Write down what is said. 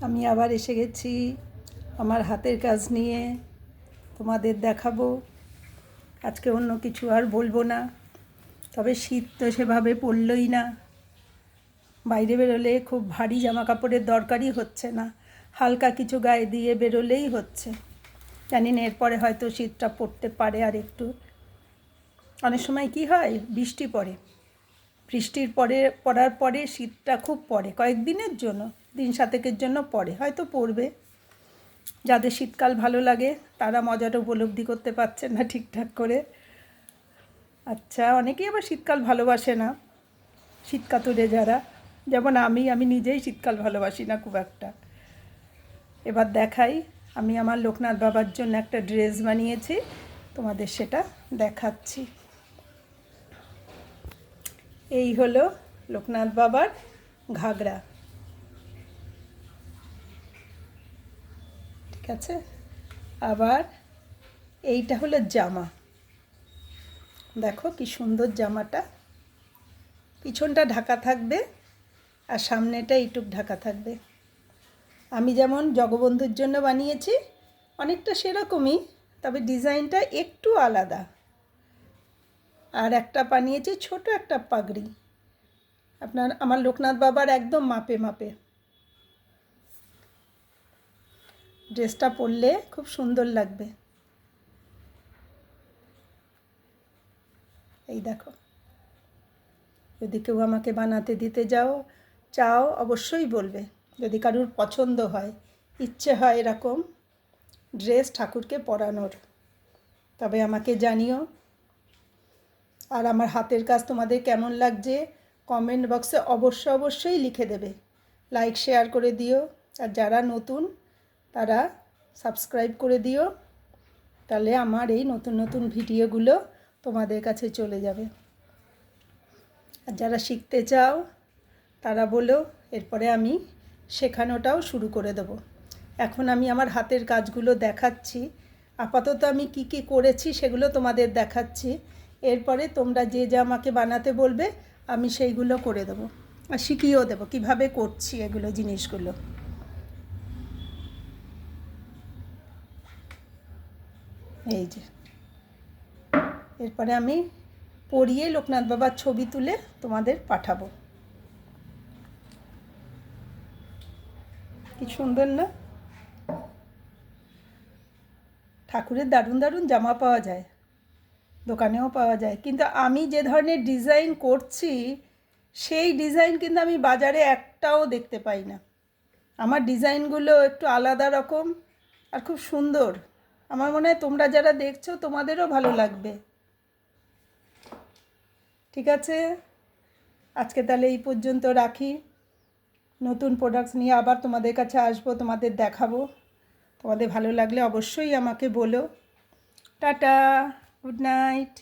আমি আবার এসে গেছি আমার হাতের কাজ নিয়ে, তোমাদের দেখাবো। আজকে অন্য কিছু আর বলব না। তবে শীত তো সেভাবে পড়লই না। বাইরে বেরোলে খুব ভারী জামা কাপড়ের দরকারই হচ্ছে না। হালকা কিছু গায়ে দিয়ে বেরোলেই হচ্ছে। জানি না, এরপরে হয়তো শীতটা পড়তে পারে আর একটু। অনেক সময় কি হয়, বৃষ্টি পড়ে। বৃষ্টির পরে, পড়ার পরে শীতটা খুব পড়ে কয়েকদিনের জন্য। দিন সাতেকের জন্য পড়ে, হয়তো পড়বে। যাদের শীতকাল ভালো লাগে, তারা মজাটা উপলব্ধি করতে পারছেন না ঠিকঠাক করে। আচ্ছা অনেকেই আবার শীতকাল ভালোবাসে না, শীতকাতুরে যারা। যেমন আমি আমি নিজেই শীতকাল ভালোবাসি না খুব একটা। এবার দেখাই, আমি আমার লোকনাথ বাবার জন্য একটা ড্রেস বানিয়েছি, তোমাদের সেটা দেখাচ্ছি। এই হলো লোকনাথ বাবার ঘাগরা। ঠিক আছে? আবার এইটা হলো জামা। দেখো কি সুন্দর জামাটা। পিছনটা ঢাকা থাকবে আর সামনেটা এইটুক ঢাকা থাকবে। আমি যেমন জগবন্ধুর জন্য বানিয়েছি, অনেকটা সেরকমই, তবে ডিজাইনটা একটু আলাদা। আর একটা বানিয়েছি ছোট একটা পাগড়ি। আপনার, আমার লোকনাথ বাবার একদম মাপে মাপে। ড্রেসটা পরলে খুব সুন্দর লাগবে। এই দেখো। যদি কেউ আমাকে বানাতে দিতে যাও, চাও, অবশ্যই বলবে। যদি কারুর পছন্দ হয়, ইচ্ছে হয় এরকম ড্রেস ঠাকুরকে পরানোর, তবে আমাকে জানিও। আর আমার হাতের কাজ তোমাদের কেমন লাগছে কমেন্ট বক্সে অবশ্য অবশ্যই লিখে দেবে। লাইক শেয়ার করে দিও। আর যারা নতুন তারা সাবস্ক্রাইব করে দিও। তাহলে আমার এই নতুন নতুন ভিডিওগুলো তোমাদের কাছে চলে যাবে। আর যারা শিখতে চাও, তারা বলো, এরপরে আমি শেখানোটাও শুরু করে দেবো। এখন আমি আমার হাতের কাজগুলো দেখাচ্ছি। আপাতত আমি কি কি করেছি সেগুলো তোমাদের দেখাচ্ছি। এরপরে তোমরা যে যা আমাকে বানাতে বলবে, আমি সেইগুলো করে দেবো। আর শিখিয়েও দেবো কীভাবে করছি এগুলো জিনিসগুলো। এই যে। এরপরে আমি পরিয়ে লোকনাথ বাবার ছবি তুলে তোমাদের পাঠাবো। কি সুন্দর না? ঠাকুরের দারুণ দারুণ জামা পাওয়া যায়, দোকানেও পাওয়া যায়। কিন্তু আমি যে ধরনের ডিজাইন করছি, সেই ডিজাইন কিন্তু আমি বাজারে একটাও দেখতে পাই না। আমার ডিজাইনগুলো একটু আলাদা রকম আর খুব সুন্দর। আমার মনে হয় তোমরা যারা দেখছ, তোমাদেরও ভালো লাগবে। ঠিক আছে? আজকে তাহলে এই পর্যন্ত রাখি। নতুন প্রোডাক্টস নিয়ে আবার তোমাদের কাছে আসব, তোমাদের দেখাবো। তোমাদের ভালো লাগলে অবশ্যই আমাকে বলো। Tata good night